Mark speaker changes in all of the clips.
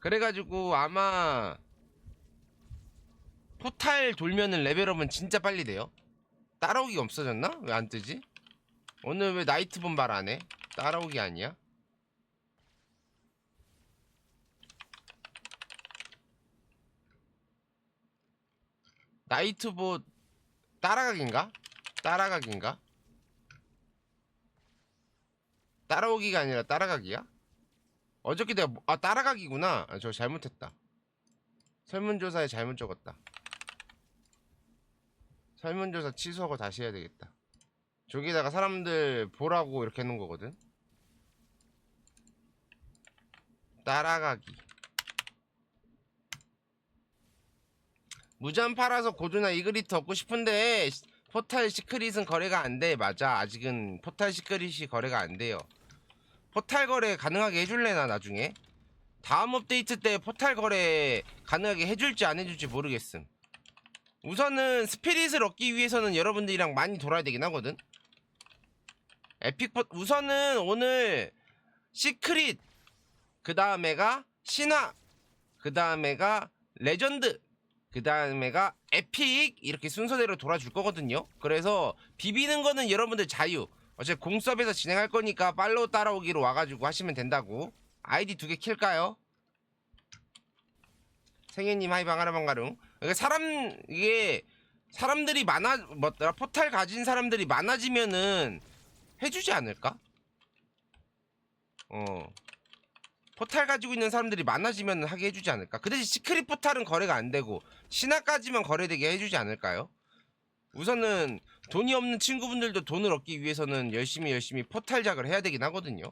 Speaker 1: 그래가지고 아마 포탈 돌면은 레벨업은 진짜 빨리 돼요 따라오기 없어졌나? 왜 안 뜨지? 오늘 왜 나이트 분발 안 해? 따라오기 아니야? 나이트 보 따라가긴가? 따라가긴가? 따라오기가 아니라 따라가기야? 어저께 내가 뭐, 아 따라가기구나. 아, 저 잘못했다. 설문조사에 잘못 적었다. 설문조사 취소하고 다시 해야 되겠다. 저기다가 사람들 보라고 이렇게 해놓은 거거든. 따라가기. 무전 팔아서 고조나 이그리트 얻고 싶은데 포탈 시크릿은 거래가 안 돼. 맞아. 아직은 포탈 시크릿이 거래가 안 돼요. 포탈 거래 가능하게 해줄래나 나중에? 다음 업데이트 때 포탈 거래 가능하게 해줄지 안 해줄지 모르겠음. 우선은 스피릿을 얻기 위해서는 여러분들이랑 많이 돌아야 되긴 하거든? 에픽 포 우선은 오늘 시크릿 그 다음에가 신화 그 다음에가 레전드 그 다음에가 에픽 이렇게 순서대로 돌아줄 거거든요? 그래서 비비는 거는 여러분들 자유. 어제 공섭에서 진행할 거니까 팔로우 따라오기로 와가지고 하시면 된다고 아이디 두 개 킬까요? 생애님 하이방 하나방 가룽 그러니까 사람 이게 사람들이 많아 뭐더라 포탈 가진 사람들이 많아지면은 해주지 않을까? 어 포탈 가지고 있는 사람들이 많아지면 하게 해주지 않을까? 그 대신 시크릿 포탈은 거래가 안 되고 신화까지만 거래되게 해주지 않을까요? 우선은 돈이 없는 친구분들도 돈을 얻기 위해서는 열심히 열심히 포탈작을 해야 되긴 하거든요.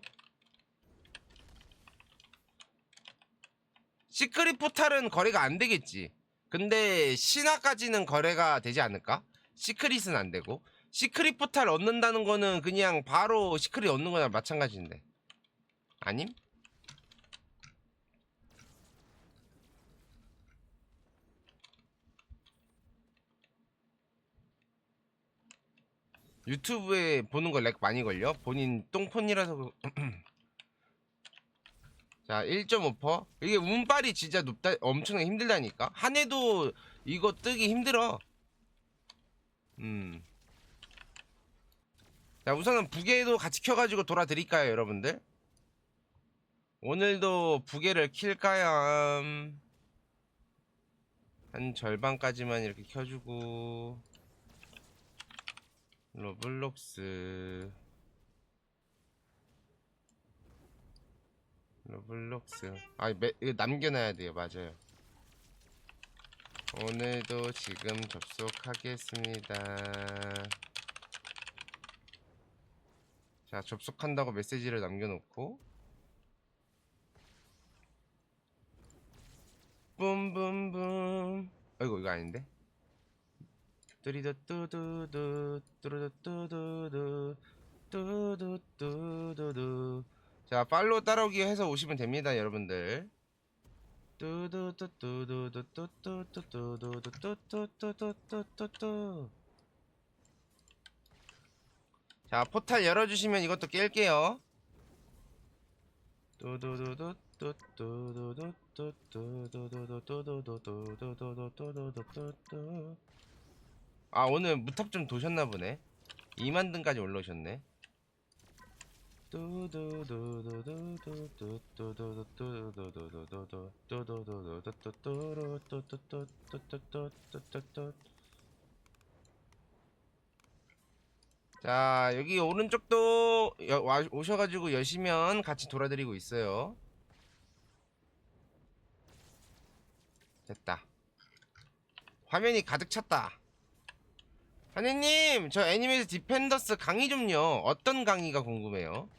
Speaker 1: 시크릿 포탈은 거래가 안 되겠지. 근데 신화까지는 거래가 되지 않을까? 시크릿은 안 되고 시크릿 포탈 얻는다는 거는 그냥 바로 시크릿 얻는 거나 마찬가지인데 아님? 유튜브에 보는 거 렉 많이 걸려? 본인 똥폰이라서 그- 자 1.5퍼. 이게 운빨이 진짜 높다 엄청나게 힘들다니까? 한 해도 이거 뜨기 힘들어. 음자 우선은 부계도 같이 켜가지고 돌아드릴까요 여러분들? 오늘도 부계를 킬까요? 한 절반까지만 이렇게 켜주고. 로블록스. 로블록스. 아 매, 이거 남겨놔야 돼요. 맞아요. 오늘도 지금 접속하겠습니다. 자 접속한다고 메시지를 남겨놓고. 뿜뿜뿜. 아이고 이거 아닌데? 뚜리도 뚜두두 뚜루두 뚜두두 뚜두 뚜두두 자 팔로우 따라오기 해서 오시면 됩니다 여러분들 뚜두뚜뚜두뚜뚜뚜뚜뚜뚜뚜뚜뚜뚜뚜뚜뚜 자 포탈 열어주시면 이것도 깰게요 뚜두두두 뚜뚜두두뚜뚜뚜뚜뚜뚜뚜뚜뚜뚜뚜뚜뚜뚜뚜뚜 아 오늘 무턱 좀 도셨나 보네. 2만 등까지 올라오셨네. 자 여기 오른쪽도 오셔가지고 여시면 같이 돌아드리고 있어요 됐다 화면이 가득 찼다 하느님 저 애니메이션 디펜더스 강의 좀요. 어떤 강의가 궁금해요?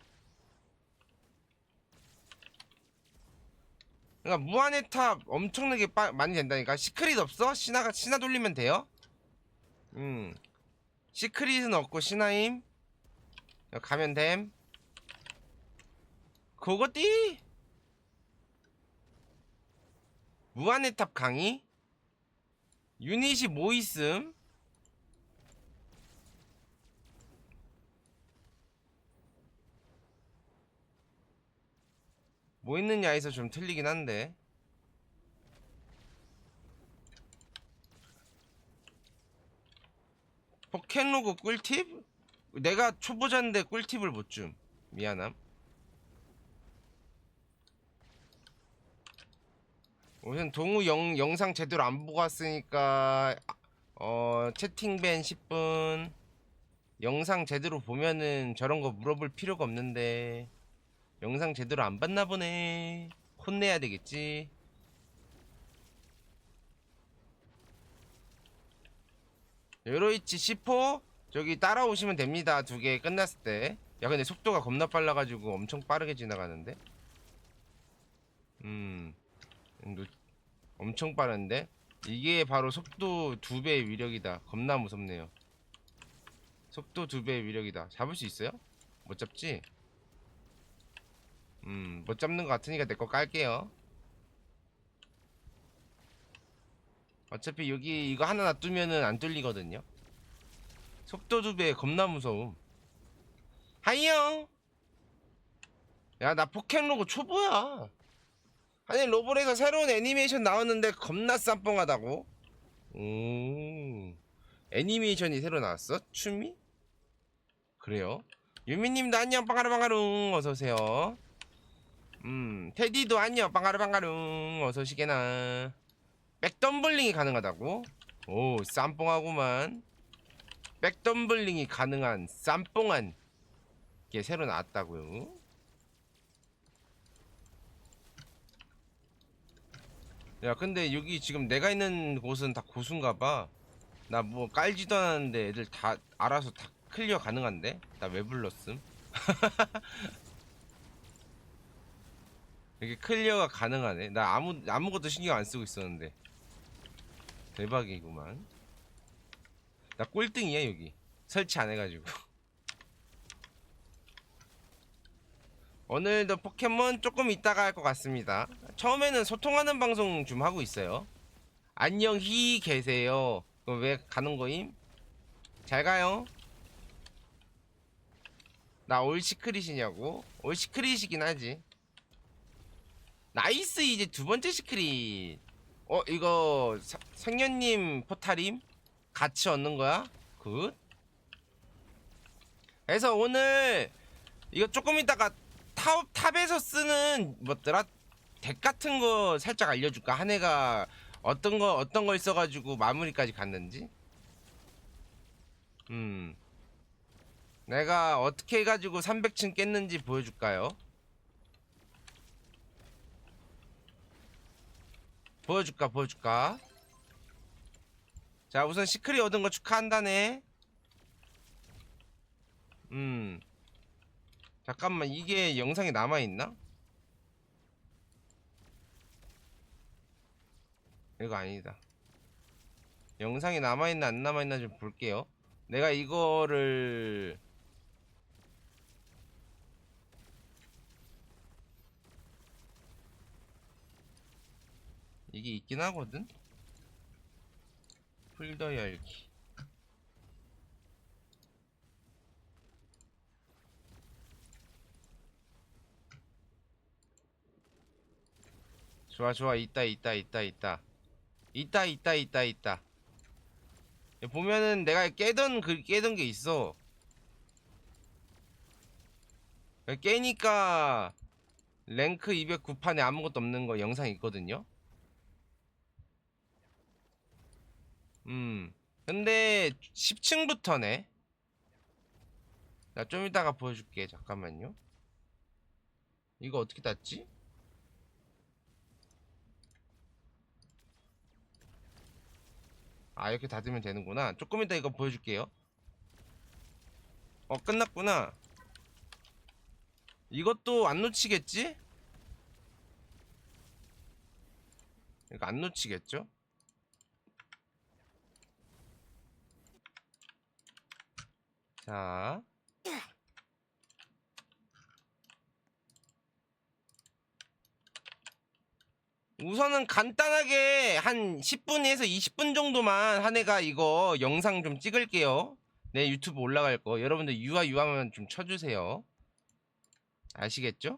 Speaker 1: 그러니까 무한의 탑 엄청나게 빠, 많이 된다니까. 시크릿 없어? 신화가 신화 돌리면 돼요? 음. 시크릿은 없고 신화임? 가면 됨. 그거띠 무한의 탑 강의? 유닛이 뭐 있음 뭐 있느냐에서 좀 틀리긴 한데. 포켓로그 꿀팁? 내가 초보자인데 꿀팁을 못 줌. 미안함. 우선 동우 영, 영상 제대로 안 보고 왔으니까 어 채팅밴 10분. 영상 제대로 보면은 저런 거 물어볼 필요가 없는데. 영상 제대로 안 봤나 보네. 혼내야 되겠지. 요로이치 10호 저기 따라오시면 됩니다. 두 개 끝났을 때 야 근데 속도가 겁나 빨라가지고 엄청 빠르게 지나가는데? 음 노- 엄청 빠른데? 이게 바로 속도 두 배의 위력이다. 겁나 무섭네요. 속도 두 배의 위력이다. 잡을 수 있어요? 못 잡지? 음 못 잡는 것 같으니까 내 거 깔게요. 어차피 여기 이거 하나 놔두면은 안 뚫리거든요. 속도 두 배 겁나 무서움. 하이요 야 나 포켓 로고 초보야. 아니 로봇에서 새로운 애니메이션 나왔는데 겁나 쌈뽕하다고? 오 애니메이션이 새로 나왔어? 춤이? 그래요? 유미님도 안녕 빵가르빵가룽 어서오세요 음 테디도 안녕 빵가르빵가룽 어서 오시게나 백덤블링이 가능하다고? 오 쌈뽕하구만 백덤블링이 가능한 쌈뽕한 게 새로 나왔다고요 야 근데 여기 지금 내가 있는 곳은 다 고수인가 봐 나 뭐 깔지도 않았는데 애들 다 알아서 다 클리어 가능한데? 나 왜 불렀음? 이게 클리어가 가능하네. 나 아무, 아무것도 신경 안 쓰고 있었는데. 대박이구만. 나 꼴등이야 여기. 설치 안 해가지고. 오늘도 포켓몬 조금 이따가 할 것 같습니다. 처음에는 소통하는 방송 좀 하고 있어요. 안녕 히 계세요. 그럼 왜 가는 거임? 잘 가요. 나 올시크릿이냐고? 올시크릿이긴 하지 나이스 이제 두 번째 시크릿 어 이거 사- 성년님 포탈임? 같이 얻는 거야? 굿 그래서 오늘 이거 조금 이따가 탑, 탑에서 쓰는 뭐더라 덱 같은 거 살짝 알려줄까 한 해가 어떤 거 어떤 거 있어가지고 마무리까지 갔는지 음 내가 어떻게 해가지고 300층 깼는지 보여줄까요? 보여줄까 보여줄까? 자 우선 시크릿 얻은 거 축하한다네. 음. 잠깐만 이게 영상에 남아있나? 이거 아니다. 영상에 남아있나 안 남아있나 좀 볼게요. 내가 이거를 이게 있긴 하거든? 풀더 열기. 좋아 좋아. 있다 있다 있다 있다. 있다 있다 있다 있다. 보면은 내가 깨던 그 깨던 게 있어. 깨니까 랭크 209판에 아무것도 없는 거 영상 있거든요 음. 근데 10층부터네. 나 좀 이따가 보여줄게. 잠깐만요. 이거 어떻게 땄지? 아 이렇게 닫으면 되는구나. 조금 이따 이거 보여줄게요. 어 끝났구나. 이것도 안 놓치겠지? 이거 안 놓치겠죠? 자 우선은 간단하게 한 10분에서 20분 정도만 한 해가 이거 영상 좀 찍을게요. 내 유튜브 올라갈 거. 여러분들 유아 유아만 좀 쳐주세요. 아시겠죠?